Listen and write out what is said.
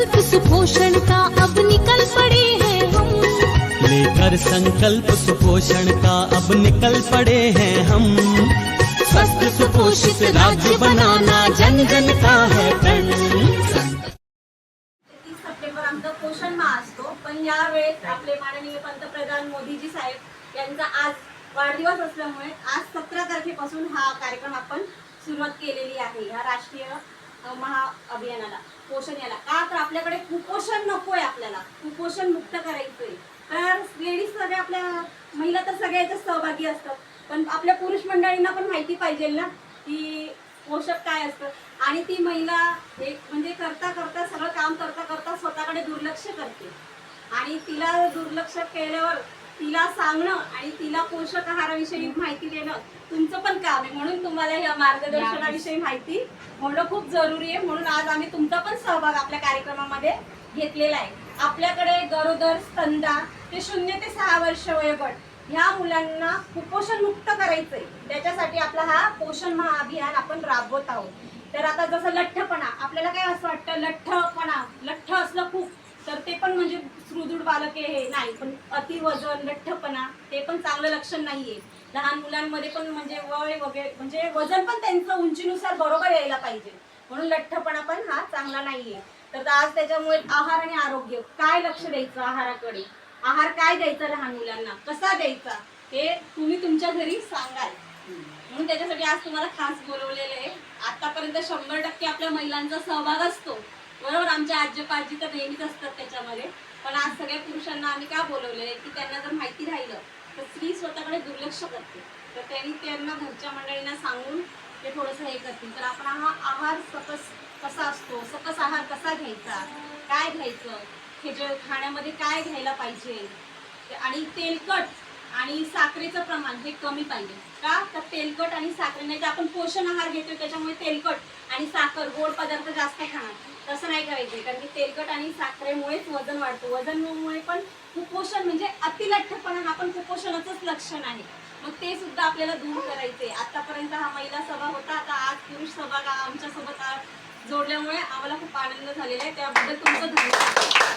सुपोषण का अब निकल पड़े हैं हम? लेकर संकल्प सुपोषण का अब निकल पड़े हैं हम। स्वस्थ सुपोषित राज्य बनाना जन जन का है प्रण। तीस सप्टेंबर आमचा पोषण माह असतो पण यावेळेस आपले माननीय पंतप्रधान मोदीजी साहेब यांचा आज वाढदिवस असल्यामुळे आज सतरा तारखेपासून हा कार्यक्रम आपण सुरुवात केलेली आहे. ह्या राष्ट्रीय महाअभियानाला पोषण याला. का तर आपल्याकडे कुपोषण नकोय आपल्याला. कुपोषण मुक्त करायचंय. तर लेडीज सगळ्या आपल्या महिला तर सगळ्या याच्यात सहभागी असतात. पण आपल्या पुरुष मंडळींना पण माहिती पाहिजे ना की पोषक काय असतं. आणि ती महिला हे म्हणजे करता करता सगळं काम करता करता स्वतःकडे दुर्लक्ष करते. आणि तिला दुर्लक्ष केल्यावर तिला सांगणं आणि तिला पोषक आहाराविषयी माहिती देणं तुमचं पण काम आहे. म्हणून तुम्हाला या मार्गदर्शनाविषयी माहिती होणं खूप जरुरी आहे. म्हणून आज आम्ही तुमचा पण सहभाग आपल्या कार्यक्रमामध्ये घेतलेला आहे. आपल्याकडे गरोदर स्तंदा ते शून्य ते सहा वर्ष वयोगट ह्या मुलांना कुपोषण मुक्त करायचंय. त्याच्यासाठी आपला हा पोषण महाअभियान आपण राबवत आहोत. तर आता जसं लठ्ठपणा आपल्याला काय असं वाटतं? लठ्ठपणा लठ्ठ असलं खूप तर ते पण म्हणजे पालक आहे हे नाही पण अति वजन लठ्ठपणा ते पण चांगलं लक्षण नाहीये. लहान मुलांमध्ये पण म्हणजे वय वगैरे म्हणजे वजन पण त्यांचं उंचीनुसार बरोबर यायला पाहिजे. म्हणून लठ्ठपणा पण हा चांगला नाहीये. तर आज त्याच्यामुळे आहार आणि आरोग्य काय लक्ष द्यायचं आहाराकडे? आहार काय द्यायचा लहान मुलांना? कसा द्यायचा? हे तुम्ही तुमच्या घरी सांगाल. म्हणून त्याच्यासाठी आज तुम्हाला खास बोलवलेलं आहे. आतापर्यंत शंभर टक्के आपल्या महिलांचा सहभाग असतो. बरोबर आमच्या आजी तर नेहमीच असतात त्याच्यामध्ये. पण आज सगळ्या पुरुषांना आम्ही का बोलवलेलं आहे की त्यांना जर माहिती राहिलं तर स्त्री स्वतःकडे दुर्लक्ष करते. तर त्यांनी त्यांना घरच्या मंडळींना सांगून ते थोडंसं हे करतील. तर आपण हा आहार सकस कसा असतो? सकस आहार कसा घ्यायचा? काय घ्यायचं? हे जे खाण्यामध्ये काय घ्यायला पाहिजे? आणि तेलकट आणि साखरेचं प्रमाण हे कमी पाहिजे. का? तर तेलकट आणि साखरे नाही तर आपण पोषण आहार घेतोय त्याच्यामुळे तेलकट आणि साखर गोड पदार्थ जास्त खाणार. तसं नाही करायचं कारण की तेलकट आणि साखरेमुळेच वजन वाढतं. वजनमुळे पण कुपोषण म्हणजे अतिलठ्ठपणा हा पण कुपोषणाचंच लक्षण आहे. मग ते सुद्धा आपल्याला दूर करायचे आतापर्यंत हा महिला सभा होता आता आज पुरुष सभा आमच्यासोबत जोडल्यामुळे आम्हाला खूप आनंद झालेला आहे. त्याबद्दल तुमचं धन्यवाद.